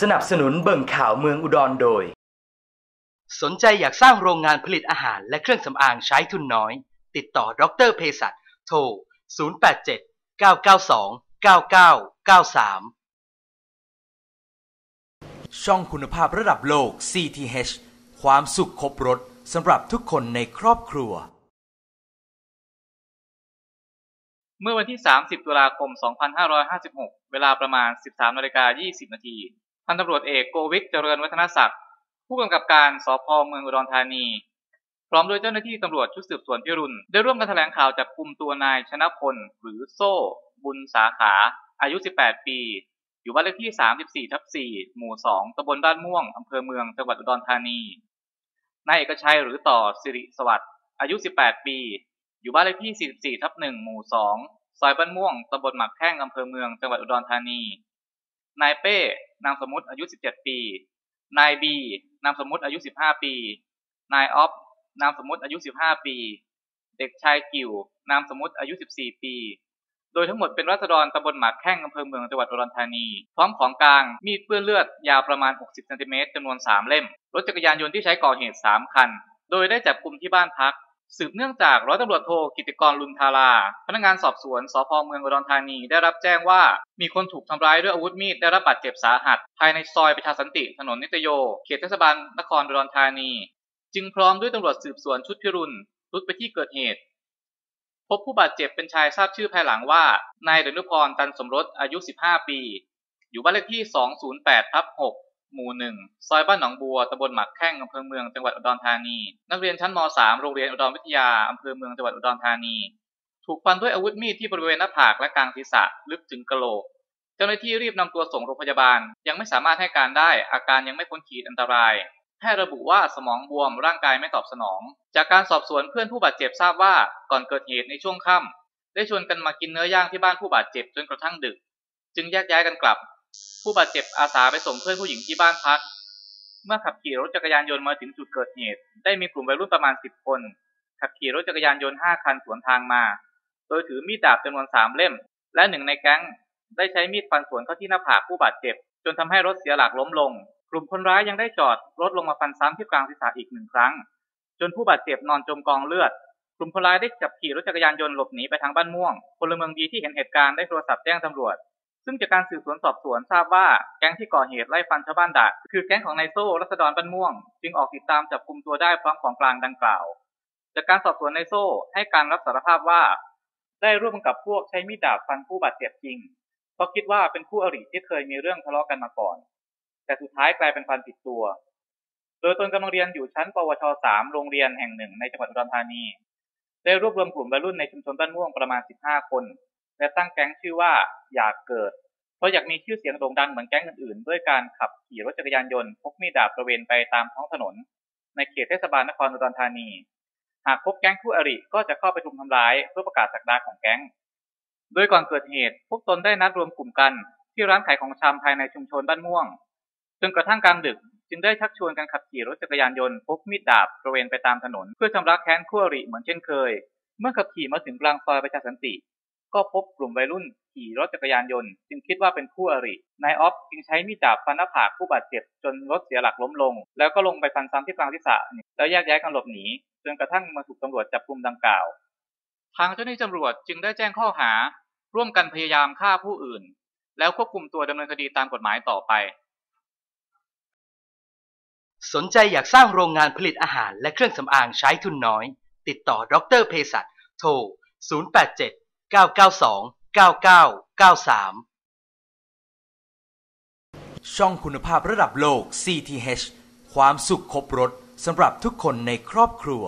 สนับสนุนเบิ่งข่าวเมืองอุดรโดย สนใจอยากสร้างโรงงานผลิตอาหารและเครื่องสำอางใช้ทุนน้อย ติดต่อดรเภสัชโทร 087 992 9993 ช่องคุณภาพระดับโลก CTH ความสุขครบรถสำหรับทุกคนในครอบครัว เมื่อวันที่ 30 ตุลาคม 2556 เวลาประมาณ 13นาฬิกา20 นาที พันตำรวจเอกโกวิทเจริญวัฒนศักดิ์ผู้กำกับการสพเมืองอุดรธานี พร้อมด้วยเจ้าหน้าที่ตำรวจชุดสืบสวนพิรุณได้ร่วมกันแถลงข่าวจับกลุ่มตัวนายชนะพลหรือโซ่ บุญสาขา อายุ 18 ปี อยู่บ้านเลขที่ 34ทับ4หมู่ 2ตำบลบ้านม่วงอำเภอเมืองจังหวัดอุดรธานีนายเอกชัยหรือต่อสิริสวัสดิ์อายุ 18 ปี อยู่บ้านเลขที่ 44ทับ1หมู่ 2 ซอยบ้านม่วงตำบลหมักแข้งอำเภอเมืองจังหวัดอุดรธานีนายเป้ นามสมมุติอายุ 17 ปี นายบีนามสมมุติอายุ 15 ปี นายออฟนามสมมุติอายุ 15 ปี เด็กชายกิว นามสมมุติอายุ 14 ปี โดยทั้งหมดเป็นรัษฎรตำบลหมากแข้งอำเภอเมืองจังหวัดอุดรธานี พร้อมของกลางมีดเปื้อนเลือดยาวประมาณ 60เซนติเมตรจำนวน 3 เล่ม รถจักรยานยนต์ที่ใช้ก่อเหตุ 3 คัน โดยได้จับกลุ่มที่บ้านพัก สืบเนื่องจากร้อยตำรวจโทกิติกรลุนทารา พนักงานสอบสวนสพเมืองอุดรธานี ได้รับแจ้งว่า มีคนถูกทำร้ายด้วยอาวุธมีดได้รับบาดเจ็บสาหัส ภายในซอยประชาสันติ ถนนนิตโย เขตเทศบาลนครอุดรธานี จึงพร้อมด้วยตำรวจสืบสวนชุดพิรุณรุดไปที่เกิดเหตุ พบผู้บาดเจ็บเป็นชายทราบชื่อภายหลังว่า นายเดนุพรตันสมรสอายุ 15 ปี อยู่บ้านเลขที่ 208ทับ6 หมู่1ซอยบ้านหนองบัวตำบลหมักแข้งอำเภอเมืองจังหวัดอุดรธานี นักเรียนชั้นม .3 โรงเรียนอุดรวิทยาอำเภอเมืองจังหวัดอุดรธานี ถูกฟันด้วยอาวุธมีดที่บริเวณหน้าผากและกลางศีรษะลึกถึงกะโหลก เจ้าหน้าที่รีบนำตัวส่งโรงพยาบาล ยังไม่สามารถให้การได้ อาการยังไม่พ้นขีดอันตรายแพทย์ระบุว่าสมองบวมร่างกายไม่ตอบสนอง จากการสอบสวนเพื่อนผู้บาดเจ็บทราบว่าก่อนเกิดเหตุในช่วงค่ำได้ชวนกันมากินเนื้อย่างที่บ้านผู้บาดเจ็บจนกระทั่งดึก จึงแยกย้ายกันกลับ ผู้บาดเจ็บอาสาไปส่งเพื่อนผู้หญิงที่บ้านพัก เมื่อขับขี่รถจักรยานยนต์มาถึงจุดเกิดเหตุ ได้มีกลุ่มวัยรุ่นประมาณ10คน ขับขี่รถจักรยานยนต์5คันสวนทางมา โดยถือมีดดาบจำนวน3เล่ม และหนึ่งในแก๊งได้ใช้มีดฟันสวนเข้าที่หน้าผากผู้บาดเจ็บ จนทำให้รถเสียหลักล้มลง กลุ่มคนร้ายยังได้จอดรถลงมาฟันซ้ำที่กลางศีรษะอีกหนึ่งครั้ง จนผู้บาดเจ็บนอนจมกองเลือด กลุ่มคนร้ายได้จับขี่รถจักรยานยนต์หลบหนีไปทางบ้านม่วงพลเมืองดีที่เห็นเหตุการณ์ได้โทรศัพท์แจ้งตำรวจ ซึ่งจากการสืบสวนสอบสวนทราบว่าแก๊งที่ก่อเหตุไล่ฟันชาวบ้านดักคือแก๊งของนายโซ่รัศดรบ้านม่วง จึงออกติดตามจับกลุ่มตัวได้พร้อมของกลางดังกล่าว จากการสอบสวนนายโซ่ให้การรับสารภาพว่า ได้ร่วมกับพวกใช้มีดดาบฟันผู้บาดเจ็บจริง เพราะคิดว่าเป็นคู่อริที่เคยมีเรื่องทะเลาะกันมาก่อน แต่สุดท้ายกลายเป็นฟันผิดตัว โดยตนกำลังเรียนอยู่ชั้น ปวช 3 โรงเรียนแห่งหนึ่งในจังหวัดอุดรธานี ได้รวบรวมกลุ่มวัยรุ่นในชุมชนบ้านม่วงประมาณ 15 คน และตั้งแก๊งชื่อว่าอยากเกิด เพราะอยากมีชื่อเสียงโด่งดังเหมือนแก๊งอื่นๆ ด้วยการขับขี่รถจักรยานยนต์พกมีดดาบตระเวนไปตามท้องถนน ในเขตเทศบาลนครอุดรธานี หากพบแก๊งคู่อริก็จะเข้าไปรุมทำร้ายเพื่อประกาศสักดาของแก๊ง โดยก่อนเกิดเหตุ พวกตนได้นัดรวมกลุ่มกัน ที่ร้านขายของชำภายในชุมชนบ้านม่วง จนกระทั่งกลางดึกจึงได้ชักชวนกันขับขี่รถจักรยานยนต์พกมีดดาบตระเวนไปตามถนน เพื่อชำระแค้นคู่อริเหมือนเช่นเคย เมื่อขับขี่มาถึงกลางซอยประชาสันติ ก็พบกลุ่มวัยรุ่นขี่รถจักรยานยนต์ จึงคิดว่าเป็นคู่อริ นายออฟจึงใช้มีดดาบฟันหน้าผากผู้บาดเจ็บจนรถเสียหลักล้มลง แล้วก็ลงไปฟันซ้ำที่กลางศีรษะแล้วแยกย้ายกันหลบหนีจนกระทั่งมาถูกตำรวจจับกลุ่มดังกล่าว ทางเจ้าหน้าที่ตำรวจจึงได้แจ้งข้อหา ร่วมกันพยายามฆ่าผู้อื่น แล้วควบคุมตัวดำเนินคดีตามกฎหมายต่อไป สนใจอยากสร้างโรงงานผลิตอาหารและเครื่องสำอางใช้ทุนน้อย ติดต่อดรเภสัชโทร 087 992 9993 ช่องคุณภาพระดับโลก CTH ความสุขครบรถสำหรับทุกคนในครอบครัว